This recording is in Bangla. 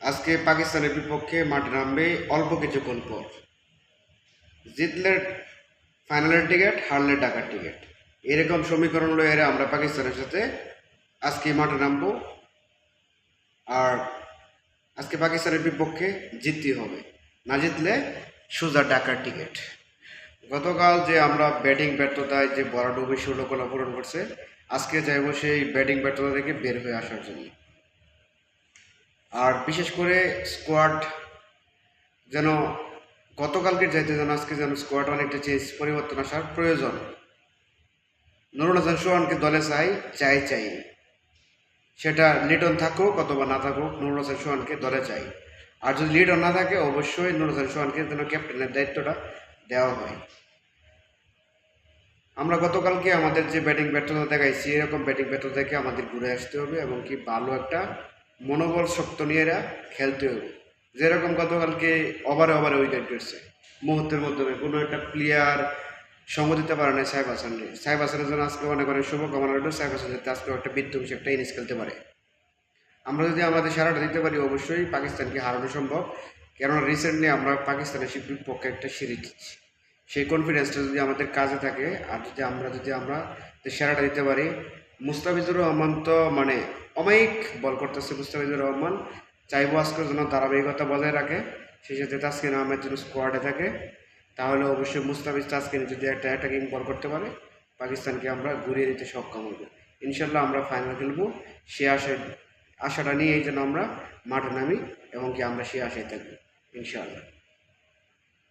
আজকে পাকিস্তানের বিপক্ষে মাঠে নামবে অল্প কিছুক্ষণ পর। জিতলে ফাইনালের টিকিট, হারলে টাকার টিকিট। এরকম সমীকরণ লয়ে আমরা পাকিস্তানের সাথে আজকে মাঠে নামবো। আর আজকে পাকিস্তানের বিপক্ষে জিততে হবে। না জিতলে সোজা টাকার টিকিট। গতকাল যে আমরা ব্যাটিং ব্যর্থতায় যে বড় ষোলোকলা পূরণ করছে, আজকে চাইব সেই ব্যাটিং ব্যর্থতা থেকে বের হয়ে আসার জন্য। আর বিশেষ করে স্কোয়াড যেন গতকালকে চাইতে যেন আজকে যেন স্কোয়াড অনেকটা চেঞ্জ পরিবর্তন আসার প্রয়োজন। নুরুল হাসান সোহানকে দলে চাই চাই চাই। সেটা লিটন থাকুক অথবা না থাকুক নুরুল হাসান সোহানকে দলে চাই। আর যদি লিটন না থাকে, অবশ্যই নুরুল হাসান সোহানকে যেন ক্যাপ্টেনের দায়িত্বটা দেওয়া হয়। আমরা গতকালকে আমাদের যে ব্যাটিং ব্যর্থতা দেখাইছি, এরকম ব্যাটিং ব্যর্থতা থেকে আমাদের ঘুরে আসতে হবে এবং কি ভালো একটা মনোবল শক্ত নিয়ে এরা খেলতে হবে। যেরকম গতকালকে ওভারে ওভারে উইকেট করছে মুহূর্তের মাধ্যমে কোনো একটা প্লেয়ার সঙ্গ দিতে পারে না সাহেব হাসানকে। সাহেব হাসানের জন্য আজকে অনেক অনেক শুভকামনা রইল। সাহেব হাসান যাতে আজকে একটা বিধ্বংসী একটা ইনিংস খেলতে পারে। আমরা যদি আমাদের সারাটা দিতে পারি, অবশ্যই পাকিস্তানকে হারানো সম্ভব। কেননা রিসেন্টলি আমরা পাকিস্তানের বিপক্ষে একটা সিরিজ দিচ্ছি সেই কনফিডেন্সটা যদি আমাদের কাজে থাকে, আর যদি আমরা যদি আমরা সেরাটা দিতে পারি মুস্তাফিজুর রহমান তো মানে অমায়িক বল করতেছে মুস্তাফিজুর রহমান। চাইব আজকের জন্য ধারাবাহিকতা বজায় রাখে। সেই সাথে তাসকিন আহমেদ যদি স্কোয়াডে থাকে, তাহলে অবশ্যই মুস্তাফিজ তাসকিন যদি একটা অ্যাটাকিং বল করতে পারে, পাকিস্তানকে আমরা ঘুরিয়ে দিতে সক্ষম হব। ইনশাল্লাহ আমরা ফাইনাল খেলব। সে আশায় আশাটা নিয়ে এই জন্য আমরা মাঠে নামি এবং কি আমরা সে আশায় থাকব ইনশাআল্লাহ